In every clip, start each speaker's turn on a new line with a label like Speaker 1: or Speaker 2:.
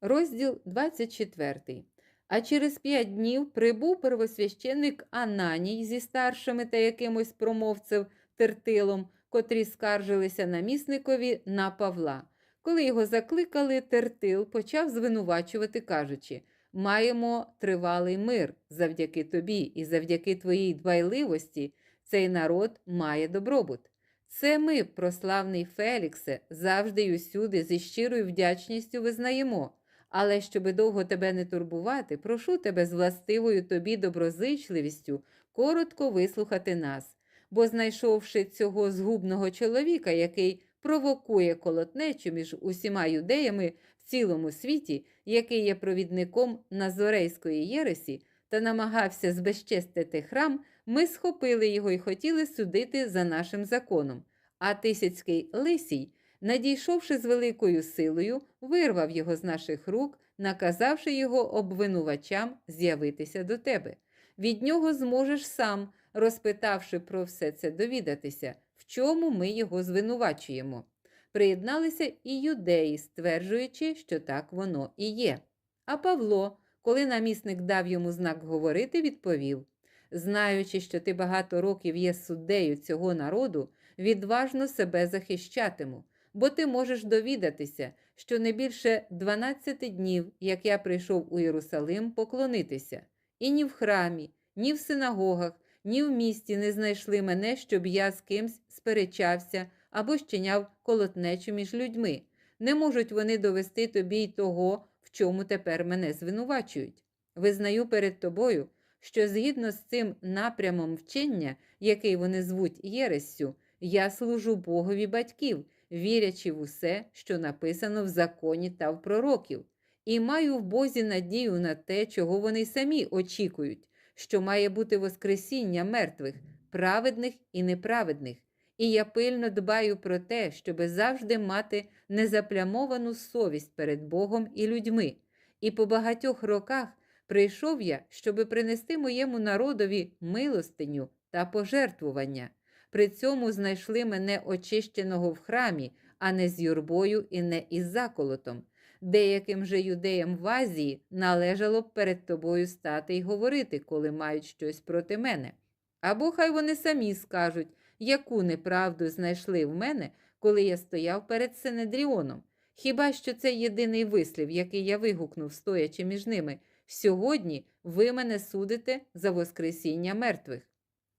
Speaker 1: Розділ 24. А через п'ять днів прибув первосвященик Ананій зі старшими та якимось промовцем Тертилом, котрі скаржилися намісникові на Павла. Коли його закликали, Тертил почав звинувачувати, кажучи: Маємо тривалий мир завдяки тобі і завдяки твоїй дбайливості цей народ має добробут. Це ми, прославний Феліксе, завжди й усюди зі щирою вдячністю визнаємо. Але щоби довго тебе не турбувати, прошу тебе з властивою тобі доброзичливістю коротко вислухати нас, бо, знайшовши цього згубного чоловіка, який провокує колотнечу між усіма юдеями в цілому світі, який є провідником Назорейської єресі, та намагався збезчестити храм, ми схопили його і хотіли судити за нашим законом. А Тисяцький Лисій, надійшовши з великою силою, вирвав його з наших рук, наказавши його обвинувачам з'явитися до тебе. Від нього зможеш сам, розпитавши про все це, довідатися, в чому ми його звинувачуємо. Приєдналися і юдеї, стверджуючи, що так воно і є. А Павло, коли намісник дав йому знак говорити, відповів: Знаючи, що ти багато років є суддею цього народу, відважно себе захищатиму, бо ти можеш довідатися, що не більше 12 днів, як я прийшов у Єрусалим поклонитися, і ні в храмі, ні в синагогах, ні в місті не знайшли мене, щоб я з кимсь сперечався або щиняв колотнечу між людьми. Не можуть вони довести тобі й того, в чому тепер мене звинувачують. Визнаю перед тобою, що згідно з цим напрямом вчення, який вони звуть Єрессю, я служу Богові батьків, вірячи в усе, що написано в законі та в пророків, і маю в Бозі надію на те, чого вони самі очікують, що має бути Воскресіння мертвих, праведних і неправедних. І я пильно дбаю про те, щоби завжди мати незаплямовану совість перед Богом і людьми. І по багатьох роках прийшов я, щоби принести моєму народові милостиню та пожертвування. При цьому знайшли мене очищеного в храмі, а не з юрбою і не із заколотом. Деяким же юдеям в Азії належало б перед тобою стати й говорити, коли мають щось проти мене. Або хай вони самі скажуть, яку неправду знайшли в мене, коли я стояв перед Синедріоном. Хіба що це єдиний вислів, який я вигукнув, стоячи між ними. Сьогодні ви мене судите за Воскресіння мертвих.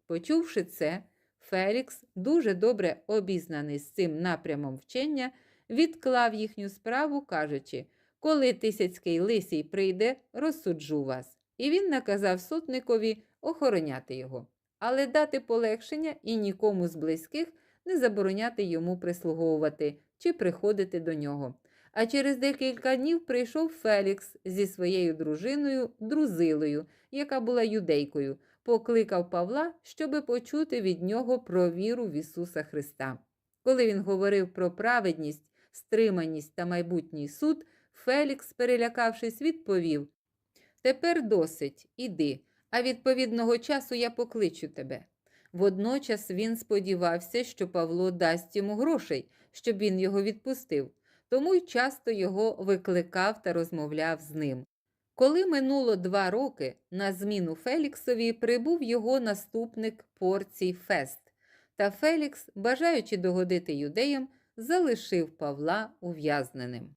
Speaker 1: Почувши це, Фелікс, дуже добре обізнаний з цим напрямом вчення, відклав їхню справу, кажучи, коли Тисяцький лисій прийде, розсуджу вас. І він наказав сотникові охороняти його, але дати полегшення і нікому з близьких не забороняти йому прислуговувати чи приходити до нього. А через декілька днів прийшов Фелікс зі своєю дружиною Друзилою, яка була юдейкою, покликав Павла, щоби почути від нього про віру в Ісуса Христа. Коли він говорив про праведність, стриманість та майбутній суд, Фелікс, перелякавшись, відповів: Тепер досить, іди, а відповідного часу я покличу тебе. Водночас він сподівався, що Павло дасть йому грошей, щоб він його відпустив, тому й часто його викликав та розмовляв з ним. Коли минуло два роки, на зміну Феліксові прибув його наступник Порцій Фест, та Фелікс, бажаючи догодити юдеям, залишив Павла ув'язненим.